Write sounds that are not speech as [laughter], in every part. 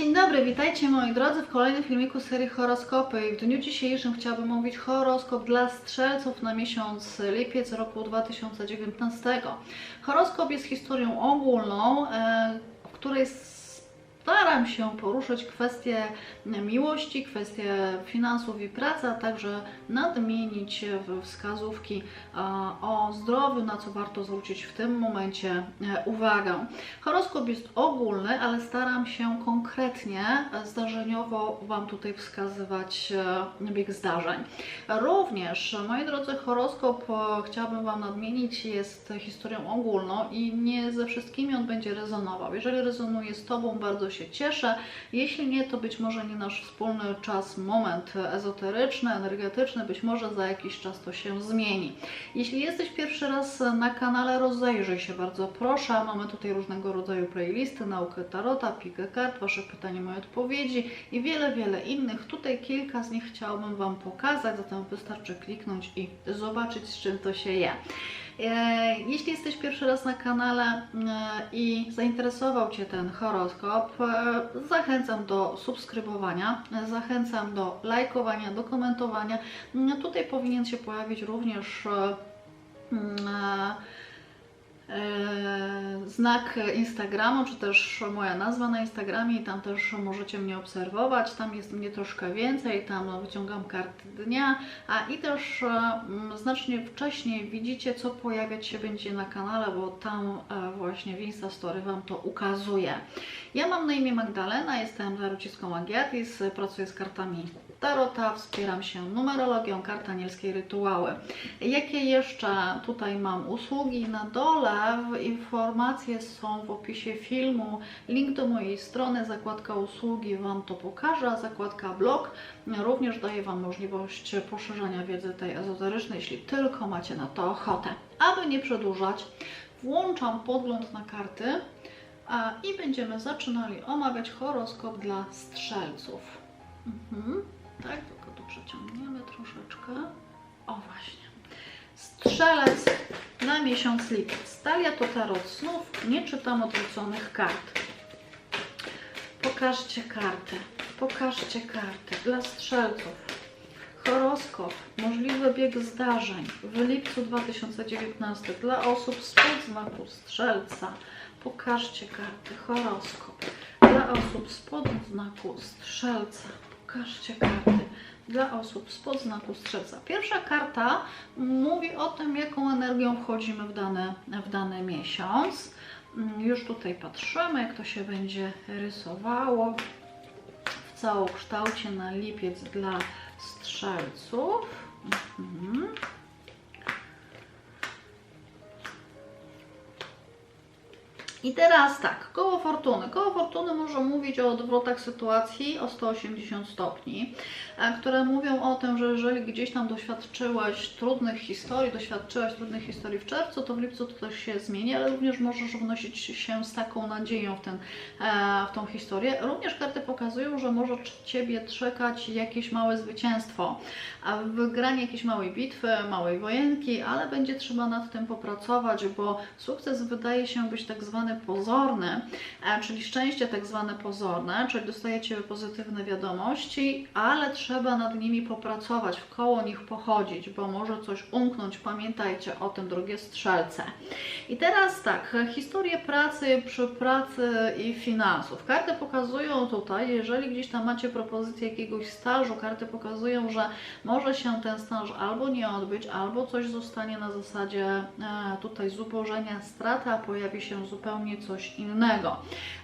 Dzień dobry, witajcie moi drodzy w kolejnym filmiku serii horoskopy. W dniu dzisiejszym chciałabym mówić horoskop dla strzelców na miesiąc lipiec roku 2019. Horoskop jest historią ogólną, e, w której się poruszyć kwestie miłości, kwestie finansów i pracy, a także nadmienić wskazówki e, o zdrowiu, na co warto zwrócić w tym momencie e, uwagę. Horoskop jest ogólny, ale staram się konkretnie, e, zdarzeniowo Wam tutaj wskazywać bieg zdarzeń. Również, moi drodzy, horoskop chciałabym Wam nadmienić, jest historią ogólną i nie ze wszystkimi on będzie rezonował. Jeżeli rezonuje z Tobą, bardzo się cieszę. Jeśli nie, to być może nie nasz wspólny czas, moment ezoteryczny, energetyczny, być może za jakiś czas to się zmieni. Jeśli jesteś pierwszy raz na kanale, rozejrzyj się bardzo proszę. Mamy tutaj różnego rodzaju playlisty, naukę tarota, pikę kart, Wasze pytania, moje odpowiedzi i wiele, wiele innych. Tutaj kilka z nich chciałabym Wam pokazać, zatem wystarczy kliknąć i zobaczyć, z czym to się je. E, Jeśli jesteś pierwszy raz na kanale e, i zainteresował Cię ten horoskop, e, zachęcam do subskrybowania, zachęcam do lajkowania, do komentowania. Tutaj powinien się pojawić również mm, znak Instagramu, czy też moja nazwa na Instagramie i tam też możecie mnie obserwować. Tam jest mnie troszkę więcej, tam wyciągam karty dnia, a i też e, znacznie wcześniej widzicie, co pojawiać się będzie na kanale, bo tam e, właśnie w Instastory Wam to ukazuje. Ja mam na imię Magdalena, jestem tarocistką Agiatis, pracuję z kartami Tarota, wspieram się numerologią, kart anielskiej, rytuały. Jakie jeszcze tutaj mam usługi? Na dole informacje są w opisie filmu, link do mojej strony, zakładka usługi Wam to pokaże, zakładka blog również daje Wam możliwość poszerzania wiedzy tej ezoterycznej, jeśli tylko macie na to ochotę. Aby nie przedłużać, włączam podgląd na karty i będziemy zaczynali omawiać horoskop dla strzelców. Mhm. Tak, tylko tu przeciągniemy troszeczkę. O właśnie. Strzelec na miesiąc lipiec. Talia to tarot snów. Nie czytam odwróconych kart. Pokażcie karty. Pokażcie karty dla strzelców. Horoskop, możliwy bieg zdarzeń w lipcu 2019 dla osób spod znaku strzelca. Pokażcie karty. Horoskop dla osób spod znaku strzelca. Pokażcie karty dla osób spod znaku strzelca. Pierwsza karta mówi o tym, jaką energią wchodzimy w dany, w dany miesiąc. Mm, Już tutaj patrzymy, jak to się będzie rysowało w całokształcie na lipiec dla strzelców. Mhm. I teraz tak, koło fortuny. Koło fortuny może mówić o odwrotach sytuacji o 180 stopni, które mówią o tym, że jeżeli gdzieś tam doświadczyłaś trudnych historii, doświadczyłaś trudnych historii w czerwcu, to w lipcu to też się zmieni, ale również możesz wnosić się z taką nadzieją w, ten, e, w tą historię. Również karty pokazują, że może Ciebie czekać jakieś małe zwycięstwo, wygranie jakiejś małej bitwy, małej wojenki, ale będzie trzeba nad tym popracować, bo sukces wydaje się być tak zwany pozorny, e, czyli szczęście tak zwane pozorne, czyli dostajecie pozytywne wiadomości, ale trzeba nad nimi popracować, w koło nich pochodzić, bo może coś umknąć. Pamiętajcie o tym, drogie strzelce. I teraz tak, historię pracy przy pracy i finansów. Karty pokazują tutaj, jeżeli gdzieś tam macie propozycję jakiegoś stażu, karty pokazują, że może się ten staż albo nie odbyć, albo coś zostanie na zasadzie e, tutaj zubożenia straty, a pojawi się zupełnie coś innego.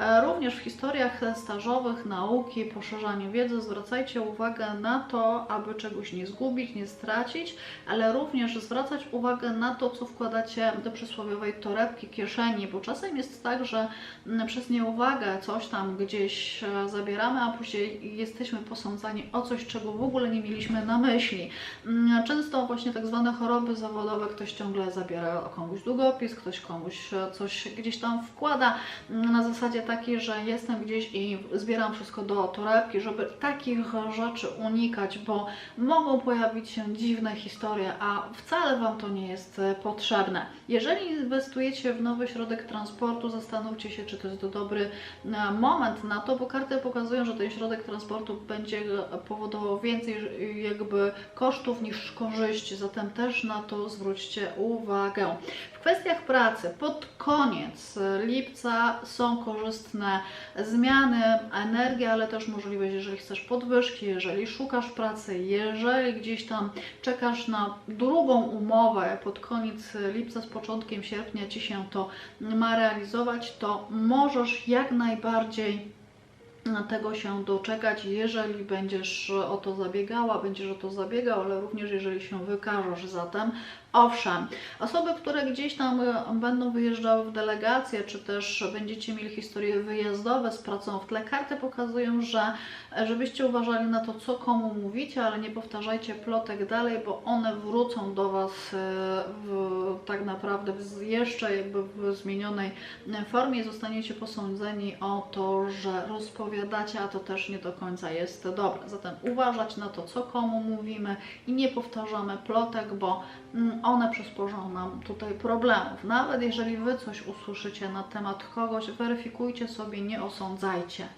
E, Również w historiach stażowych, nauki, poszerzaniu wiedzy zwracajcie uwagę na to, aby czegoś nie zgubić, nie stracić, ale również zwracać uwagę na to, co wkładacie do przysłowiowej torebki, kieszeni, bo czasem jest tak, że mm, przez nieuwagę coś tam gdzieś e, zabieramy, a później jesteśmy posądzani o coś, czego w ogóle nie mieliśmy na myśli. Mm, Często właśnie tak zwane choroby zawodowe, ktoś ciągle zabiera komuś długopis, ktoś komuś e, coś gdzieś tam wkłada mm, na zasadzie takiej, że jestem gdzieś i zbieram wszystko do torebki, żeby takich rzeczy unikać, bo mogą pojawić się dziwne historie, a wcale Wam to nie jest e, potrzebne. Jeżeli inwestujecie w nowy środek transportu, zastanówcie się, czy to jest dobry e, moment na to, bo karty pokazują, że ten środek transportu będzie powodował więcej e, jakby kosztów niż korzyści, zatem też na to zwróćcie uwagę. W kwestiach pracy pod koniec lipca są korzystne zmiany, energia, ale też możliwość, jeżeli chcesz podwyżki, jeżeli szukasz pracy, jeżeli gdzieś tam czekasz na drugą umowę pod koniec lipca, z początkiem sierpnia Ci się to ma realizować, to możesz jak najbardziej tego się doczekać, jeżeli będziesz o to zabiegała, będziesz o to zabiegał, ale również jeżeli się wykażesz zatem. Owszem, osoby, które gdzieś tam e, będą wyjeżdżały w delegację, czy też będziecie mieli historie wyjazdowe z pracą w tle, karty pokazują, że e, żebyście uważali na to, co komu mówicie, ale nie powtarzajcie plotek dalej, bo one wrócą do Was e, w, tak naprawdę w, jeszcze jakby w zmienionej formie i zostaniecie posądzeni o to, że rozpowiadacie, a to też nie do końca jest dobre. Zatem uważać na to, co komu mówimy i nie powtarzamy plotek, bo mm, one przysporzą nam tutaj problemów. Nawet jeżeli Wy coś usłyszycie na temat kogoś, weryfikujcie sobie, nie osądzajcie.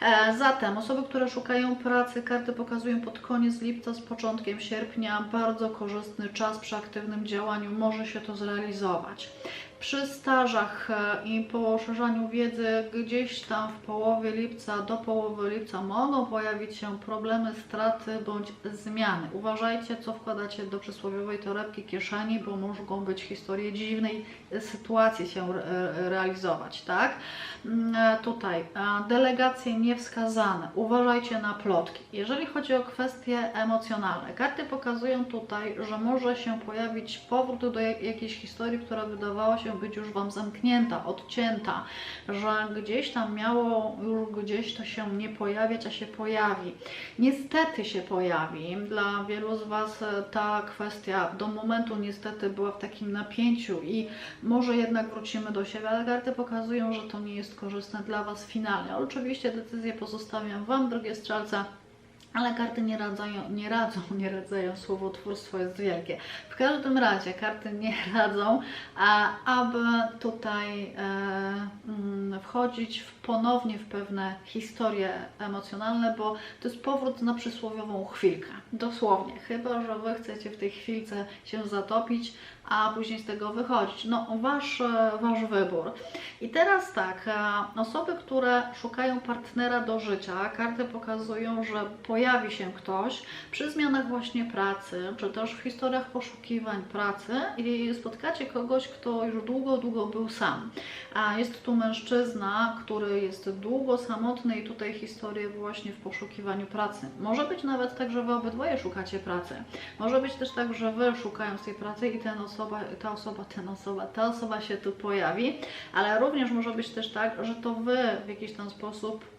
E, zatem osoby, które szukają pracy, karty pokazują pod koniec lipca, z początkiem sierpnia, bardzo korzystny czas przy aktywnym działaniu, może się to zrealizować. Przy stażach e, i poszerzaniu wiedzy gdzieś tam w połowie lipca do połowy lipca mogą pojawić się problemy, straty bądź zmiany. Uważajcie, co wkładacie do przysłowiowej torebki kieszeni, bo mogą być historie dziwnej sytuacji się realizować, tak? Mm, e, tutaj e, delegacje niewskazane. Uważajcie na plotki. Jeżeli chodzi o kwestie emocjonalne, karty pokazują tutaj, że może się pojawić powrót do jakiejś historii, która wydawała się być już Wam zamknięta, odcięta, że gdzieś tam miało już gdzieś to się nie pojawiać, a się pojawi. Niestety się pojawi. Dla wielu z Was e, ta kwestia do momentu niestety była w takim napięciu i może jednak wrócimy do siebie, ale karty pokazują, że to nie jest korzystne dla Was finalnie. Oczywiście decyzję pozostawiam Wam, drogie strzelce ale karty nie, radzają, nie radzą, [laughs] nie radzają, słowotwórstwo jest wielkie. W każdym razie karty nie [laughs] radzą, aby tutaj e, mm, wchodzić w, ponownie w pewne historie emocjonalne, bo to jest powrót na przysłowiową chwilkę. Dosłownie, chyba że Wy chcecie w tej chwilce się zatopić, a później z tego wychodzić. No, wasz, e, wasz wybór. I teraz tak, e, osoby, które szukają partnera do życia, karty pokazują, że pojawi się ktoś przy zmianach właśnie pracy, czy też w historiach poszukiwań pracy i spotkacie kogoś, kto już długo, długo był sam. A jest tu mężczyzna, który jest długo samotny i tutaj historię właśnie w poszukiwaniu pracy. Może być nawet tak, że Wy obydwoje szukacie pracy. Może być też tak, że Wy szukając tej pracy i ten osoba, ta osoba, ten osoba, ta osoba się tu pojawi, ale również może być też tak, że to Wy w jakiś tam sposób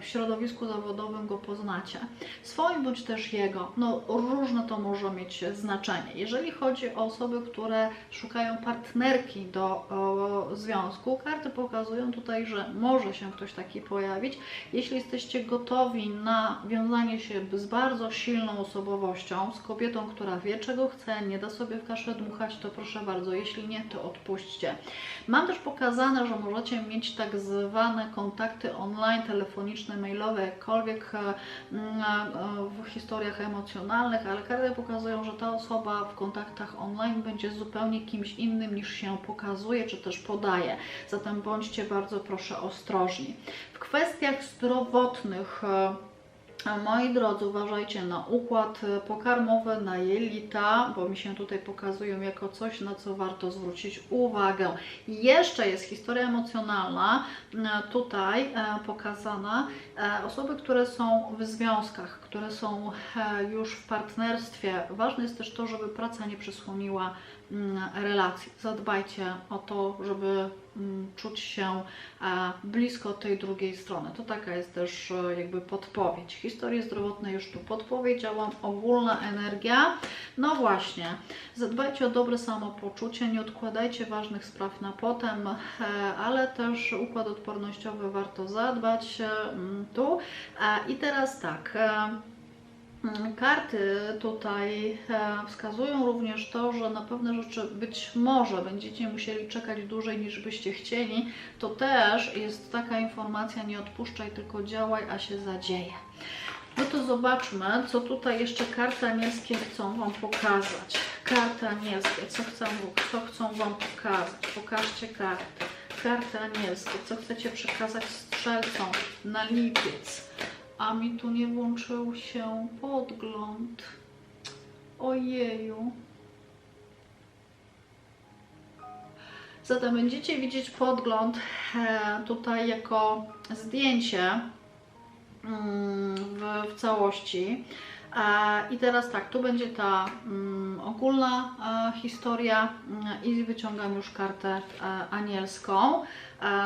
w środowisku zawodowym go poznacie. Swoim bądź też jego. No różne to może mieć znaczenie. Jeżeli chodzi o osoby, które szukają partnerki do o, związku, karty pokazują tutaj, że może się ktoś taki pojawić. Jeśli jesteście gotowi na wiązanie się z bardzo silną osobowością, z kobietą, która wie czego chce, nie da sobie w kaszę dmuchać, to proszę bardzo. Jeśli nie, to odpuśćcie. Mam też pokazane, że możecie mieć tak zwane kontakty online, telefoniczne, mailowe, jakkolwiek e, mm, e, w historiach emocjonalnych, ale karty pokazują, że ta osoba w kontaktach online będzie zupełnie kimś innym niż się pokazuje, czy też podaje. Zatem bądźcie bardzo proszę ostrożni. W kwestiach zdrowotnych e, Moi drodzy, uważajcie na układ pokarmowy, na jelita, bo mi się tutaj pokazują jako coś, na co warto zwrócić uwagę. Jeszcze jest historia emocjonalna, e, tutaj e, pokazana. E, osoby, które są w związkach, które są już w partnerstwie, ważne jest też to, żeby praca nie przysłoniła relacji. Zadbajcie o to, żeby mm, czuć się e, blisko tej drugiej strony. To taka jest też e, jakby podpowiedź. Historie zdrowotne już tu podpowiedziałam, ogólna energia. No właśnie, zadbajcie o dobre samopoczucie, nie odkładajcie ważnych spraw na potem, e, ale też układ odpornościowy warto zadbać mm, tu. I teraz tak. Mm, Karty tutaj e, wskazują również to, że na pewne rzeczy być może będziecie musieli czekać dłużej niż byście chcieli. To też jest taka informacja, nie odpuszczaj, tylko działaj, a się zadzieje. No to zobaczmy, co tutaj jeszcze karty anielskie chcą Wam pokazać. Karty anielskie, co chcą, co chcą Wam pokazać? Pokażcie karty. Karty anielskie, co chcecie przekazać strzelcom na lipiec? A mi tu nie włączył się podgląd. Ojeju. Zatem będziecie widzieć podgląd e, tutaj jako zdjęcie mm, w, całości. E, I teraz tak, tu będzie ta mm, ogólna e, historia mm, i wyciągam już kartę anielską.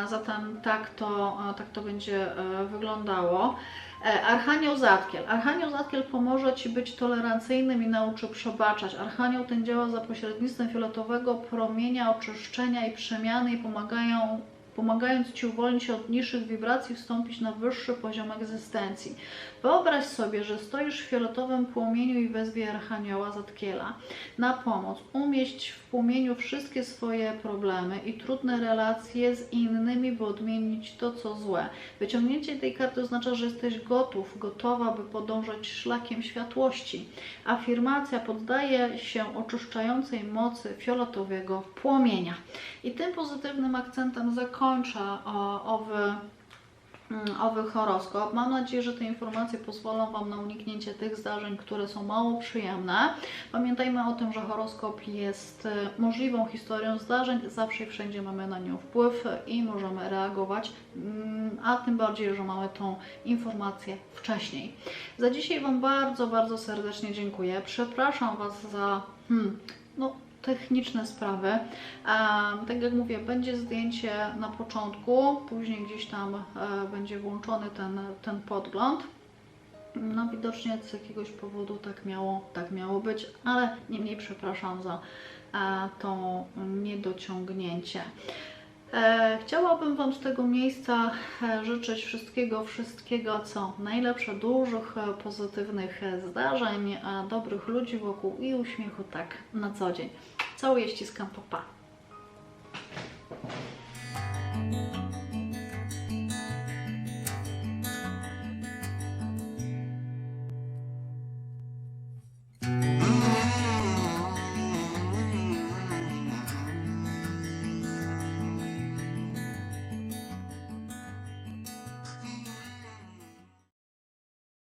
Zatem tak to, tak to będzie wyglądało. E, Archanioł Zatkiel. Archanioł Zatkiel pomoże Ci być tolerancyjnym i nauczy przebaczać. Archanioł ten działa za pośrednictwem fioletowego promienia oczyszczenia i przemiany i pomagają, pomagając Ci uwolnić się od niższych wibracji, wstąpić na wyższy poziom egzystencji. Wyobraź sobie, że stoisz w fioletowym płomieniu i wezwie Archanioła Zatkiela na pomoc. Umieść w płomieniu wszystkie swoje problemy i trudne relacje z innymi, by odmienić to, co złe. Wyciągnięcie tej karty oznacza, że jesteś gotów, gotowa, by podążać szlakiem światłości. Afirmacja poddaje się oczyszczającej mocy fioletowego płomienia. I tym pozytywnym akcentem zakończę o, owy mm, owy horoskop. Mam nadzieję, że te informacje pozwolą Wam na uniknięcie tych zdarzeń, które są mało przyjemne. Pamiętajmy o tym, że horoskop jest e, możliwą historią zdarzeń, zawsze i wszędzie mamy na nią wpływ i możemy reagować, mm, a tym bardziej, że mamy tą informację wcześniej. Za dzisiaj Wam bardzo, bardzo serdecznie dziękuję. Przepraszam Was za hmm, no, techniczne sprawy. Tak jak mówię, będzie zdjęcie na początku, później gdzieś tam e, będzie włączony ten, ten podgląd. No widocznie z jakiegoś powodu tak miało, tak miało być, ale niemniej przepraszam za e, to niedociągnięcie. E, Chciałabym Wam z tego miejsca e, życzyć wszystkiego, wszystkiego co najlepsze, dużych, e, pozytywnych zdarzeń, dobrych ludzi wokół i uśmiechu tak na co dzień. Całuję, ściskam, papa. Pa.